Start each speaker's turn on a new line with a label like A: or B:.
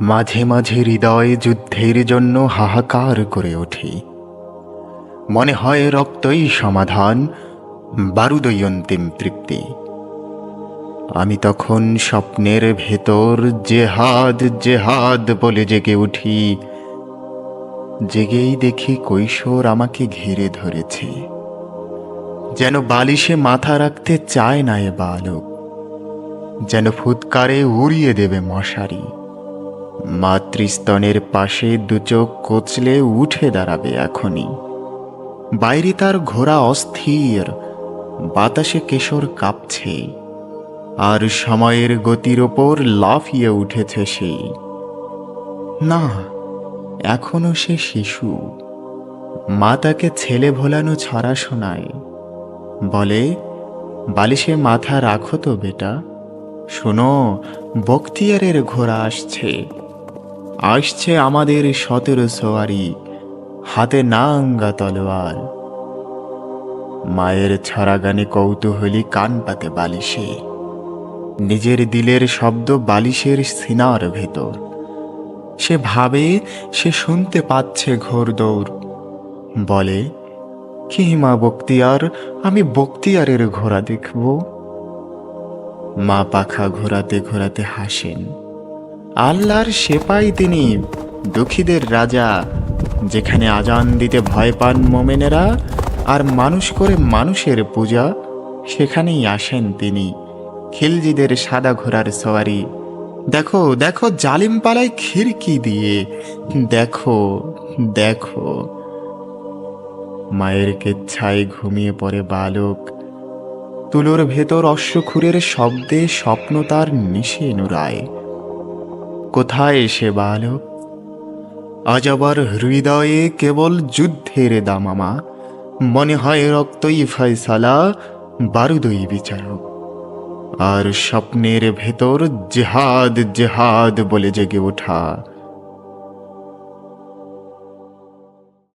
A: মাঝে মাঝে হৃদয় যুদ্ধের জন্য হাহাকার করে ওঠে। মনে হয় রক্তই সমাধান, বারুদই অন্তিম তৃপ্তি। আমি তখন স্বপ্নের ভেতর জেহাদ জেহাদ বলে জেগে উঠি। জেগেই দেখি কৈশোর আমাকে ঘিরে ধরেছে। যেন বালিশে মাথা রাখতে চায় না এ বালক। যেন ফুৎকারে উড়িয়ে দেবে মশারি। মাতৃস্তনের পাশে দুচোখ কোচলে উঠে দাঁড়াবে এখনই। বাইরে তার ঘোড়া অস্থির, বাতাসে কেশর কাঁপছে। আর সময়ের গতির ওপর লাফিয়ে উঠেছে সে। না, এখনও সে শিশু। মা তাকে ছেলে ভোলানো ছড়া শোনায়। বলে, বালিশে মাথা রাখো তো বেটা। শোনো, বক্তিয়ারের ঘোড়া আসছে। আসছে আমাদের সতেরো সোয়ারি, হাতে নাঙ্গা তলোয়ার। মায়ের ছড়া গানে কৌতূহলী কান পাতে বালিশে। নিজের দিলের শব্দ বালিশের সিনার ভেতর। সে ভাবে, সে শুনতে পাচ্ছে ঘোর দৌড়। বলে, কি মা বক্তিয়ার, আমি বক্তিয়ারের ঘোড়া দেখব? মা পাখা ঘোরাতে ঘোরাতে হাসেন। আল্লাহর সেপাই তিনি, দুঃখীদের রাজা, যেখানে আজান দিতে ভয় পান মোমেনেরা আর মানুষ করে মানুষের পূজা, সেখানেই আসেন তিনি। খিলজিদের সাদা ঘোড়ার সওয়ারি, দেখো দেখো, জালিম পালায় খিড়কি দিয়ে, দেখো দেখো। মায়ের কেচ্ছায় ঘুমিয়ে পড়ে বালক। তুলোর ভেতর অশ্বখুরের শব্দে স্বপ্ন তার নিশে নুরায় কোথায় সে বালক? আজ আবার হৃদয়ে কেবল যুদ্ধের দামামা। মনে হয় রক্তই ফয়সালা, বারুদই বিচারক। আর স্বপ্নের ভেতর জেহাদ জেহাদ বলে জেগে ওঠা।